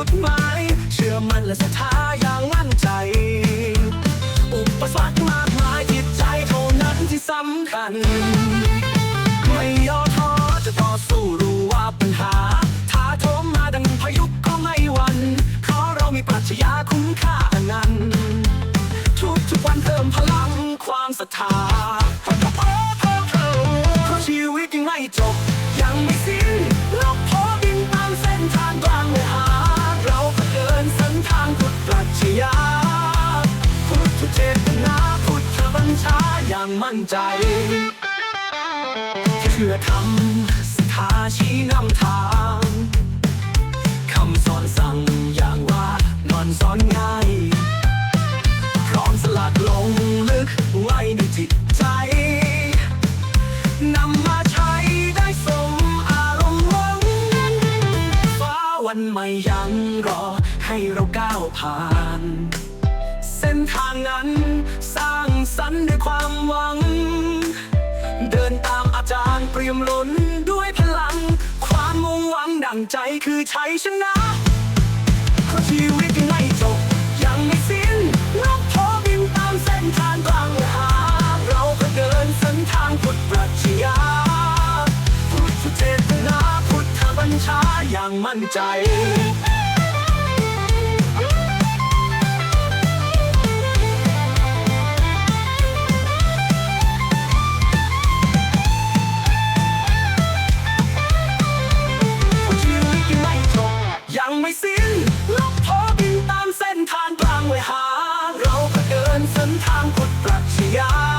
ุดหมาย เชื่อมั่นและศรัทธาอย่างมั่นใจ อุปสรรคมากมายจิตใจเท่านั้นที่สำคัญ ไม่ย่อท้อจะต่อสู้รู้ว่าปัญหาท้าโถมมาดังพายุก็ไม่หวั่นเพราะเรามีปรัชญาคุ้มค่าอันนั้น ทุกทุกวันเพิ่มพลังความศรัทธา อย่างมั่นใจเชื่อทำสถาชี้นำทางคำสอนสั่งอย่างว่านอนสอนง่าย พร้อมสลักลงลึกไว้ในจิตใจนำมาใช้ได้สมอารมณ์หวังฟ้าวันใหม่ยังรอให้เราก้าวผ่าน เส้นทางนั้นสร้าง รรค์ด้วยความหวัง เดินตามอาจารย์เปรียมล้นด้วยพลัง ความมุ่งหวังดังใจคือชัยชนะเพราะชีวิตยังไม่จบ ยังไม่สิ้นนกโทบินตามเส้นทางกลางหา เราก็เดินเส้นทางพุทธปรัชญาพุทธเจตนาพุทธบัญชาอย่างมั่นใจ สิ้นลบพอบินตามเส้นทางกลางเวหา เราก็เดินเส้นทางพุทธปรัชญา